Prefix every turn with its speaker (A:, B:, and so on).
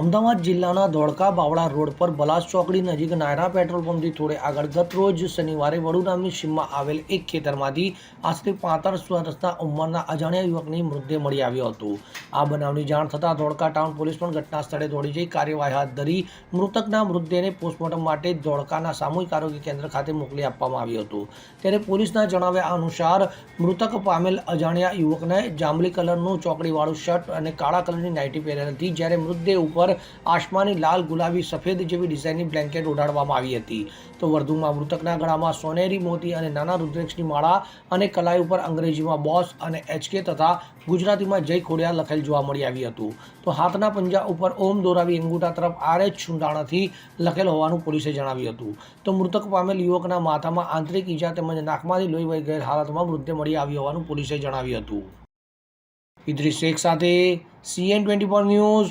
A: અમદાવાદ જિલ્લાના ધોળકા બાવળા રોડ પર બલાસ ચોકડી નજીક નાયરા પેટ્રોલ પંપથી થોડે આગળ ગત રોજ શનિવારે વડુ નામની સીમમાં આવેલ એક ખેતરમાંથી આશરે પાંત્રીસ વર્ષના ઉંમરના અજાણ્યા યુવકની મૃતદેહ મળી આવ્યો હતો. આ બનાવની જાણ થતાં ધોળકા ટાઉન પોલીસ પણ ઘટના સ્થળે દોડી જઈ કાર્યવાહી હાથ ધરી મૃતકના મૃતદેહને પોસ્ટમોર્ટમ માટે ધોળકાના સામૂહિક આરોગ્ય કેન્દ્ર ખાતે મોકલી આપવામાં આવ્યો હતો. ત્યારે પોલીસના જણાવ્યા અનુસાર, મૃતક પામેલ અજાણ્યા યુવકને જાંબલી કલરનું ચોકડીવાળું શર્ટ અને કાળા કલરની નાઇટી પહેરેલ હતી, જ્યારે મૃતદેહ ઉપર આસમાની લાલ, ગુલાબી, સફેદ જેવી ડિઝાઇનની બ્લેન્કેટ ઓઢાડવામાં આવી હતી. તો વધુમાં મૃતકના ગળામાં સોનેરી મોતી અને નાના રુદ્રેક્ષની માળા અને કલાઈ ઉપર અંગ્રેજીમાં બોસ અને એચકે તથા ગુજરાતીમાં જય ખોડિયા લખેલ જોવા મળી આવી હતું. તો હાથના પંજા ઉપર ઓમ દોરાવી અંગૂઠા તરફ આર એચ છુંડાણાથી લખેલ હોવાનું પોલીસે જણાવ્યું હતું. તો મૃતક પામેલ યુવકના માથામાં આંતરિક ઈજા તેમજ નાકમાંથી લોહી વહી ગયેલ હાલતમાં મૃતદેહ મળી આવ્યો હોવાનું પોલીસે જણાવ્યું હતું. ઇદ્રી શેખ સાથે સીએન ટ્વેન્ટી ન્યૂઝ